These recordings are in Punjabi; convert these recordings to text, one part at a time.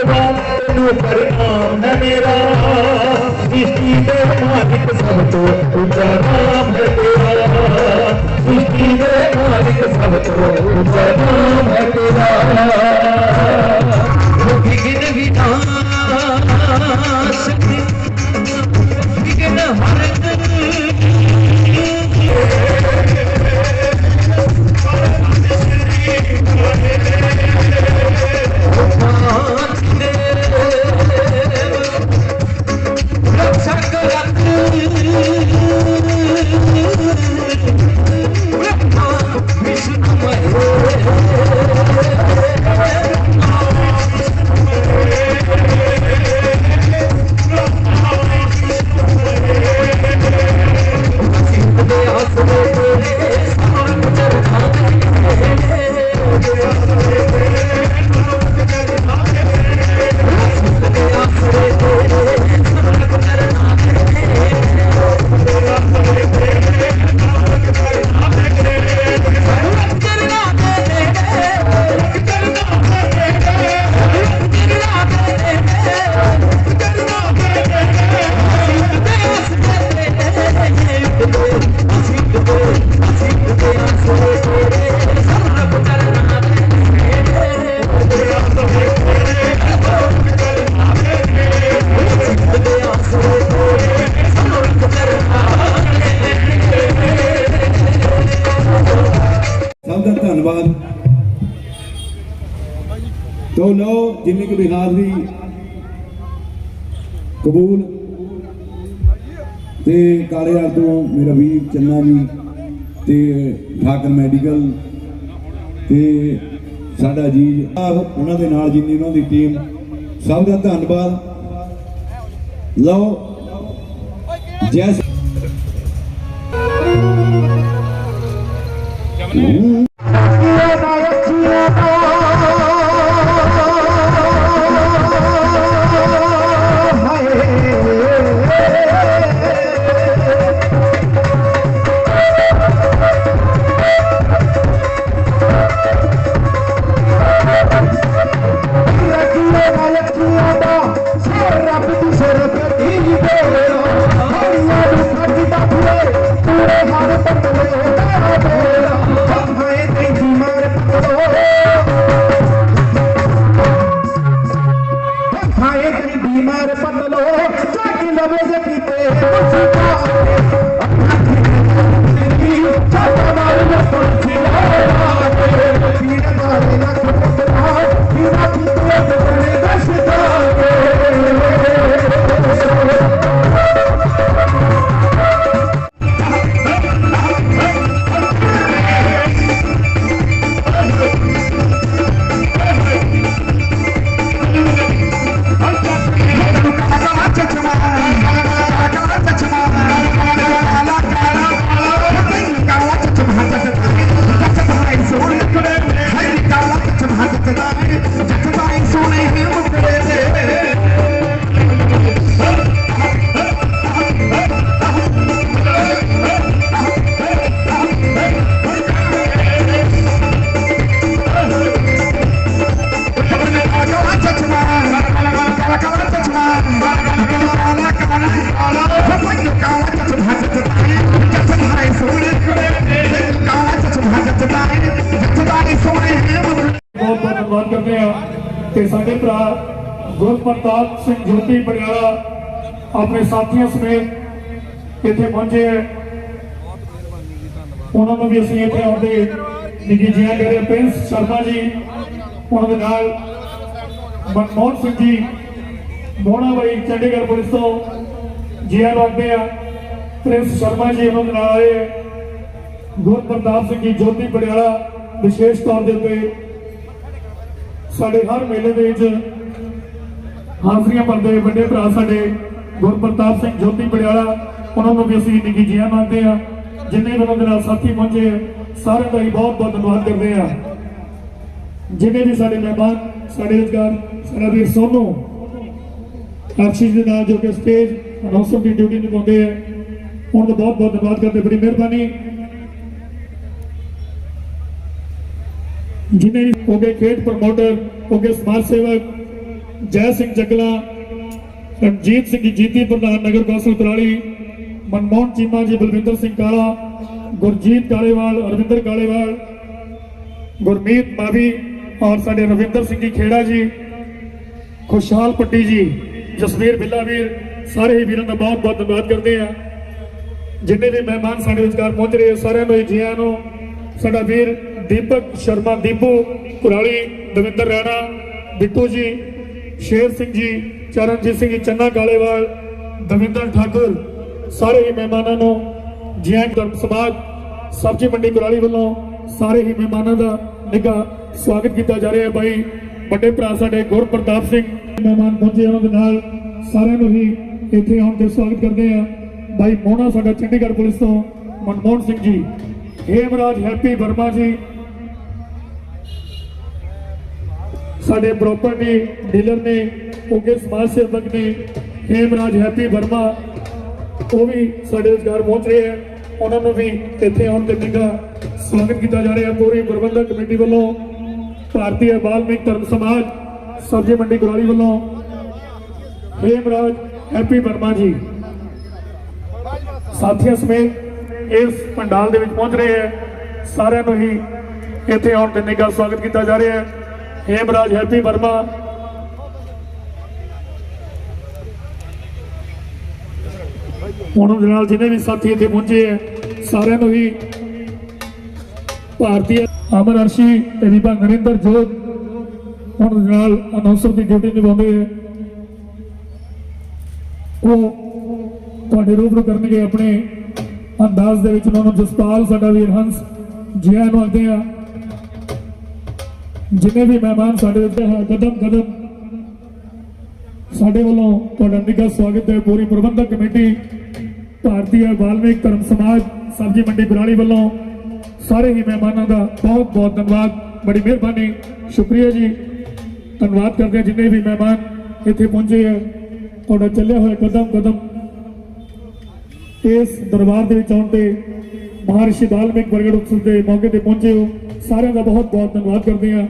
ਭਗਵਾਨ ਤੈਨੂੰ ਪ੍ਰਣਾਮ ਹੈ ਮੇਰਾ। ਸ੍ਰਿਸ਼ਟੀ ਦੇ ਮਾਲਿਕ ਸਭ ਤੋਂ ਉੱਚਾ ਨਾਮ ਹੈ ਤੇਰਾ। ਸ੍ਰਿਸ਼ਟੀ ਦੇ ਮਾਲਿਕ ਸਭ ਤੋਂ ਉੱਚਾ ਨਾਮ ਹੈ ਤੇਰਾ। ਦਾ ਧੰਨਵਾਦ। ਤੋ ਲੋ ਜਿੰਨੇ ਕਿ ਬਿਹਾਦਰੀ ਕਬੂਲ। ਤੇ ਕਾਲੇਵਾਲ ਤੋਂ ਮੇਰਾ ਵੀਰ ਚੰਨਾ ਜੀ ਤੇ ਠਾਕਰ ਮੈਡੀਕਲ ਤੇ ਸਾਡਾ ਜੀ ਉਹਨਾਂ ਦੇ ਨਾਲ ਜਿੰਨੀ ਉਹਨਾਂ ਦੀ ਟੀਮ ਸਭ ਦਾ ਧੰਨਵਾਦ। ਲਓ ਜੈ ਬਹੁਤ ਬਹੁਤ ਧੰਨਵਾਦ ਕਰਦੇ ਆ ਤੇ ਸਾਡੇ ਭਰਾ ਗੁਰਪ੍ਰਤਾਪ ਸਿੰਘ ਜੋਤੀ ਬੜਿਆਲਾ ਆਪਣੇ ਸਾਥੀਆਂ ਸਮੇਤ ਇੱਥੇ ਪਹੁੰਚੇ ਹੈ। ਉਹਨਾਂ ਨੂੰ ਵੀ ਅਸੀਂ ਇੱਥੇ ਆਉਂਦੇ ਨਿੱਜੀ ਜੀਆਂ ਦੇ ਰਹੇ ਪ੍ਰਿੰਸ ਸ਼ਰਮਾ ਜੀ, ਉਹਨਾਂ ਦੇ ਨਾਲ ਮਨਮੋਹਨ ਸਿੰਘ ਜੀ, ਮੋਹਣਾ ਬਾਈ ਚੰਡੀਗੜ੍ਹ ਪੁਲਿਸ ਤੋਂ ਜੀਆਂ ਲੱਗਦੇ ਆ। ਪ੍ਰਿੰਸ ਸ਼ਰਮਾ ਜੀ ਉਹਨਾਂ ਦੇ ਨਾਲ ਆਏ। ਹੈ। ਗੁਰਪ੍ਰਤਾਪ ਸਿੰਘ ਜੀ ਜੋਤੀ ਬੜਿਆਲਾ ਵਿਸ਼ੇਸ਼ ਤੌਰ ਦੇ ਉੱਤੇ ਸਾਡੇ ਹਰ ਮੇਲੇ ਦੇ ਵਿੱਚ ਹਾਜ਼ਰੀਆਂ ਭਰਦੇ ਵੱਡੇ ਭਰਾ ਸਾਡੇ ਗੁਰਪ੍ਰਤਾਪ ਸਿੰਘ ਜੋਤੀ ਬੜਿਆਲਾ ਉਹਨਾਂ ਨੂੰ ਵੀ ਅਸੀਂ ਨਿੱਘੀ ਜੀਆਂ ਮੰਨਦੇ ਆ ਜਿੰਨੇ ਵੀ ਉਹਨਾਂ ਦੇ ਨਾਲ ਸਾਥੀ ਪਹੁੰਚੇ ਆ, ਸਾਰਿਆਂ ਦਾ ਹੀ ਬਹੁਤ ਬਹੁਤ ਧੰਨਵਾਦ ਕਰਦੇ ਆ ਜਿੰਨੇ ਵੀ ਸਾਡੇ ਮਹਿਮਾਨ ਸਾਡੇ ਰੁਜ਼ਗਾਰ ਸਾਡਾ ਵੀਰ ਸੋਨੂ ਅਕਸ਼ਿਸ਼ ਦੇ ਨਾਲ ਜੋ ਕਿ ਸਟੇਜ ਅਨਾਉਂਸਰ ਦੀ ਡਿਊਟੀ ਨਿਭਾਉਂਦੇ ਆ ਉਹਨਾਂ ਦਾ ਬਹੁਤ ਬਹੁਤ ਧੰਨਵਾਦ ਕਰਦੇ ਬੜੀ ਮਿਹਰਬਾਨੀ। ਜਿਨੇ ਵੀ ਹੋਗੇ ਖੇਡ ਪ੍ਰਮੋਟਰ ਹੋਗੇ ਸਮਾਜ ਸੇਵਕ ਜੈ ਸਿੰਘ ਜਗਲਾ ਰਣਜੀਤ ਸਿੰਘ ਜੀਤੀ ਪ੍ਰਧਾਨ ਨਗਰ ਕੌਂਸਲ ਕੁਰਾਲੀ ਮਨਮੋਹਨ ਚੀਮਾ ਜੀ ਬਲਵਿੰਦਰ ਸਿੰਘ ਕਾਲਾ ਗੁਰਜੀਤ ਕਾਲੇਵਾਲ ਅਰਵਿੰਦਰ ਕਾਲੇਵਾਲ ਗੁਰਮੀਤ ਮਾਵੀ ਔਰ ਸਾਡੇ ਰਵਿੰਦਰ ਸਿੰਘ ਜੀ ਖੇੜਾ ਜੀ ਖੁਸ਼ਹਾਲ ਪੱਟੀ ਜੀ ਜਸਵੀਰ ਬਿੱਲਾ ਵੀਰ ਸਾਰੇ ਹੀ ਵੀਰਾਂ ਦਾ ਬਹੁਤ ਬਹੁਤ ਧੰਨਵਾਦ ਕਰਦੇ ਆ ਜਿੰਨੇ ਵੀ ਮਹਿਮਾਨ ਸਾਡੇ ਵਿਚਕਾਰ ਪਹੁੰਚ ਰਹੇ ਆ, ਸਾਰਿਆਂ ਨੂੰ ਜੀ ਆਇਆਂ ਨੂੰ ਸਾਡਾ ਵੀਰ ਦੀਪਕ ਸ਼ਰਮਾ, ਦੀਪੂ ਕੁਰਾਲੀ, ਦਵਿੰਦਰ ਰਾਣਾ, ਬਿੱਟੂ ਜੀ, ਸ਼ੇਰ ਸਿੰਘ ਜੀ, ਚਰਨਜੀਤ ਸਿੰਘ ਜੀ, ਚੰਨਾ ਕਾਲੇਵਾਲ ਦਵਿੰਦਰ ਠਾਕੁਰ, ਸਾਰੇ ਹੀ ਮਹਿਮਾਨਾਂ ਨੂੰ ਜੀ ਆਇਆਂ ਧਰਮ ਸਮਾਜ, ਸਬਜ਼ੀ ਮੰਡੀ ਕੁਰਾਲੀ ਵੱਲੋਂ ਸਾਰੇ ਹੀ ਮਹਿਮਾਨਾਂ ਦਾ ਨਿੱਘਾ ਸਵਾਗਤ ਕੀਤਾ ਜਾ ਰਿਹਾ ਹੈ। ਬਾਈ, ਵੱਡੇ ਭਰਾ ਸਾਡੇ ਗੁਰਪ੍ਰਤਾਪ ਸਿੰਘ, ਮਹਿਮਾਨ ਪਹੁੰਚੇ ਉਹਨਾਂ ਦੇ ਨਾਲ ਸਾਰਿਆਂ ਨੂੰ ਹੀ ਇੱਥੇ ਆਉਣ ਤੇ ਸਵਾਗਤ ਕਰਦੇ ਆ ਬਾਈ ਮੋਹਣਾ, ਸਾਡਾ ਚੰਡੀਗੜ੍ਹ ਪੁਲਿਸ ਤੋਂ ਮਨਮੋਹਨ ਸਿੰਘ ਜੀ, ਹੇਮਰਾਜ, ਹੈਪੀ ਵਰਮਾ ਜੀ ਸਾਡੇ ਪ੍ਰਾਪਰਟੀ ਡੀਲਰ ਨੇ ਉਗੇ ਸਮਾਜ ਸੇਵਕ ਨੇ, ਹੇਮਰਾਜ ਹੈਪੀ ਵਰਮਾ, ਉਹ ਵੀ ਸਾਡੇ ਰੁਜ਼ਗਾਰ ਪਹੁੰਚ ਰਹੇ ਆ ਉਹਨਾਂ ਨੂੰ ਵੀ ਇੱਥੇ ਆਉਣ ਤੇ ਨਿੱਘਾ ਸਵਾਗਤ ਕੀਤਾ ਜਾ ਰਿਹਾ ਪੂਰੀ ਪ੍ਰਬੰਧਕ ਕਮੇਟੀ ਵੱਲੋਂ ਭਾਰਤੀ ਬਾਲਮਿਕ ਧਰਮ ਸਮਾਜ, ਸਬਜ਼ੀ ਮੰਡੀ ਗੁਰਾਲੀ ਵੱਲੋਂ ਹੇਮਰਾਜ ਹੈਪੀ ਵਰਮਾ ਜੀ। ਸਾਥੀਆਂ ਸਮੇਤ ਇਸ ਪੰਡਾਲ ਦੇ ਵਿੱਚ ਪਹੁੰਚ ਰਹੇ ਹੈ। ਸਾਰਿਆਂ ਨੂੰ ਹੀ ਇੱਥੇ ਆਉਣ ਤੇ ਨਿੱਘਾ ਸਵਾਗਤ ਕੀਤਾ ਜਾ ਰਿਹਾ ਹੈ। ਹੇਮਰਾਜ ਹੈਪੀ ਵਰਮਾ। ਉਹਨਾਂ ਦੇ ਨਾਲ ਜਿਹਨੇ ਵੀ ਸਾਥੀ ਇੱਥੇ ਪਹੁੰਚੇ ਹੈ ਸਾਰਿਆਂ ਨੂੰ ਵੀ ਭਾਰਤੀ ਅਮਰ ਅਰਸ਼ੀ ਤੇ ਵਿਭਾ ਨਰਿੰਦਰ ਜੋਤ ਉਹਨਾਂ ਦੇ ਨਾਲ ਅਨਾਉਂਸਰ ਦੀ ਡਿਊਟੀ ਨਿਭਾਉਂਦੇ ਹੈ ਉਹ ਤੁਹਾਡੇ ਰੂਬਰੂ ਕਰਨਗੇ ਆਪਣੇ ਅੰਦਾਜ਼ ਦੇ ਵਿੱਚ ਉਹਨਾਂ ਨੂੰ ਜਸਪਾਲ, ਸਾਡਾ ਵੀਰ ਹੰਸ, ਜੀ ਆਇਆਂ ਨੂੰ ਆਖਦੇ ਆ ਜਿੰਨੇ ਵੀ ਮਹਿਮਾਨ ਸਾਡੇ ਉੱਤੇ ਹੈ ਕਦਮ ਕਦਮ ਸਾਡੇ ਵੱਲੋਂ ਤੁਹਾਡਾ ਨਿੱਘਾ ਸਵਾਗਤ ਹੈ ਪੂਰੀ ਪ੍ਰਬੰਧਕ ਕਮੇਟੀ ਭਾਰਤੀ ਬਾਲਮਿਕ ਧਰਮ ਸਮਾਜ ਸਬਜ਼ੀ ਮੰਡੀ ਗੁਰਾਲੀ ਵੱਲੋਂ ਸਾਰੇ ਹੀ ਮਹਿਮਾਨਾਂ ਦਾ ਬਹੁਤ ਬਹੁਤ ਧੰਨਵਾਦ ਬੜੀ ਮਿਹਰਬਾਨੀ ਸ਼ੁਕਰੀਆ ਜੀ ਧੰਨਵਾਦ ਕਰਦੇ ਹਾਂ ਜਿੰਨੇ ਵੀ ਮਹਿਮਾਨ ਇੱਥੇ ਪਹੁੰਚੇ ਹੈ ਤੁਹਾਡਾ ਚੱਲਿਆ ਹੋਇਆ ਕਦਮ ਕਦਮ ਇਸ ਦਰਬਾਰ ਦੇ ਵਿੱਚ ਆਉਣ ਤੇ ਮਹਾਰਿਸ਼ੀ ਵਾਲਮੀਕ ਪ੍ਰਗਟ ਉਤਸਵ ਦੇ ਮੌਕੇ ਤੇ ਪਹੁੰਚੇ ਹੋ ਸਾਰਿਆਂ ਦਾ ਬਹੁਤ ਬਹੁਤ ਧੰਨਵਾਦ ਕਰਦੇ ਹਾਂ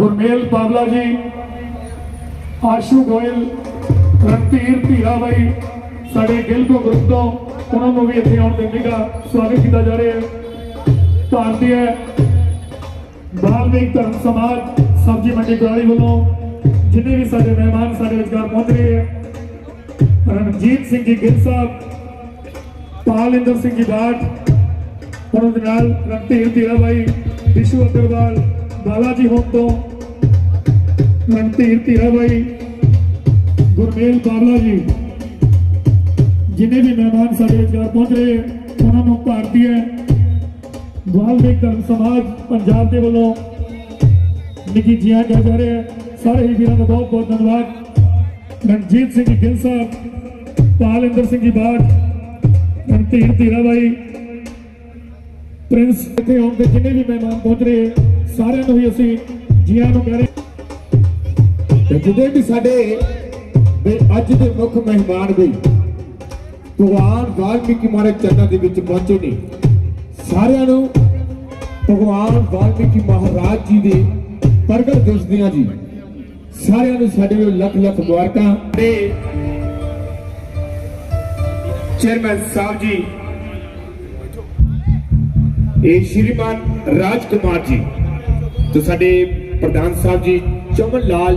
ਗੁਰਮੇਲ ਪਾਵਲਾ ਜੀ ਆਸ਼ੂ ਗੋਇਲ ਰਣਧੀਰ ਧੀਰਾ ਬਾਈ ਸਾਡੇ ਗਿਲਕੋ ਗਰੁੱਪ ਤੋਂ ਉਹਨਾਂ ਨੂੰ ਵੀ ਇੱਥੇ ਆਉਣ ਤੇ ਨਿੱਘਾ ਸਵਾਗਤ ਕੀਤਾ ਜਾ ਰਿਹਾ ਹੈ ਭਾਰਤੀ ਬਾਲਮੀਕ ਧਰਮ ਸਮਾਜ ਸਬਜ਼ੀ ਮੰਡੀ ਗੁਰਾਲੀ ਵੱਲੋਂ ਜਿੰਨੇ ਵੀ ਸਾਡੇ ਮਹਿਮਾਨ ਸਾਡੇ ਵਿਚਕਾਰ ਪਹੁੰਚ ਰਹੇ ਹੈ ਰਣਜੀਤ ਸਿੰਘ ਜੀ ਗਿੱਲ ਸਾਹਿਬ ਪਾਲਿੰਦਰ ਸਿੰਘ ਜੀ ਬਾਟ ਉਹਨਾਂ ਦੇ ਨਾਲ ਰਣਧੀਰ ਧੀਰਾ ਬਾਈ ਵਿਸ਼ੂ ਅਗਰਵਾਲ ਬਾਲਾ ਜੀ ਹੋਮ ਤੋਂ ਰਣਧੀਰ ਧੀਰਾ ਬਾਈ ਗੁਰਮੇਲ ਬਾਬਲਾ ਜੀ ਜਿੰਨੇ ਵੀ ਮਹਿਮਾਨ ਸਾਡੇ ਵਿਚਕਾਰ ਪਹੁੰਚ ਰਹੇ ਹੈ, ਉਹਨਾਂ ਨੂੰ ਭਾਰਤੀ ਵਾਲਮੀਕ ਧਰਮ ਸਮਾਜ ਪੰਜਾਬ ਦੇ ਵੱਲੋਂ ਨਿੱਘੀ ਜੀਆਂ ਕਹਿ ਜਾ ਰਿਹਾ ਹੈ ਸਾਰੇ ਹੀ ਵੀਰਾਂ ਦਾ ਬਹੁਤ ਬਹੁਤ ਧੰਨਵਾਦ ਰਣਜੀਤ ਸਿੰਘ ਗਿੱਲ ਸਾਹਿਬ ਪਾਲਿੰਦਰ ਸਿੰਘ ਜੀ ਬਾਟ ਰਣਧੀਰ ਧੀਰਾ ਬਾਈ ਪ੍ਰਿੰਸ ਇੱਥੇ ਆਉਣ ਤੇ ਜਿੰਨੇ ਵੀ ਮਹਿਮਾਨ ਪਹੁੰਚ ਰਹੇ ਹੈ, ਸਾਰਿਆਂ ਨੂੰ ਹੀ ਅਸੀਂ ਜੀਆਂ ਨੂੰ ਕਹਿ ਰਹੇ ਤੇ ਜਿਹਦੇ ਵੀ ਸਾਡੇ ਦੇ ਅੱਜ ਦੇ ਮੁੱਖ ਮਹਿਮਾਨ ਵੀ ਭਗਵਾਨ ਵਾਲਮੀਕੀ ਮਹਾਰਾਜ ਚਰਨਾਂ ਦੇ ਵਿੱਚ ਪਹੁੰਚੇ ਨੇ। ਸਾਰਿਆਂ ਨੂੰ ਭਗਵਾਨ ਵਾਲਮੀਕੀ ਮਹਾਰਾਜ ਜੀ ਦੇ ਪ੍ਰਗਟ ਦਿਵਸ ਦੀਆਂ ਜੀ। ਸਾਰਿਆਂ ਨੂੰ ਸਾਡੇ ਵੱਲੋਂ ਲੱਖ ਲੱਖ ਮੁਬਾਰਕਾਂ। ਤੇ ਚੇਅਰਮੈਨ ਸਾਹਿਬ ਜੀ, ਇਹ ਸ਼੍ਰੀਮਾਨ ਰਾਜ ਕੁਮਾਰ ਜੀ ਤੇ ਸਾਡੇ ਪ੍ਰਧਾਨ ਸਾਹਿਬ ਜੀ ਚਮਨ ਲਾਲ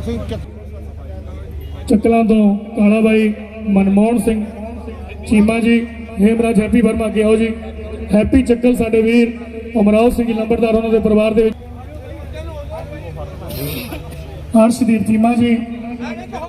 ਜੀ ਚੱਕਲਾਂ ਤੋਂ ਕਾਲਾ ਬਾਈ ਮਨਮੋਹਨ ਸਿੰਘ ਚੀਮਾ ਜੀ ਹੇਮਰਾਜ ਹੈਪੀ ਵਰਮਾ ਅੱਗੇ ਆਓ ਜੀ। ਹੈਪੀ ਚੱਕਲ ਸਾਡੇ ਵੀਰ ਉਮਰਾਓ ਸਿੰਘ ਜੀ ਲੰਬੜਦਾਰ ਉਹਨਾਂ ਦੇ ਪਰਿਵਾਰ ਦੇ ਵਿੱਚ। ਹਰਸ਼ਦੀਪ ਚੀਮਾ ਜੀ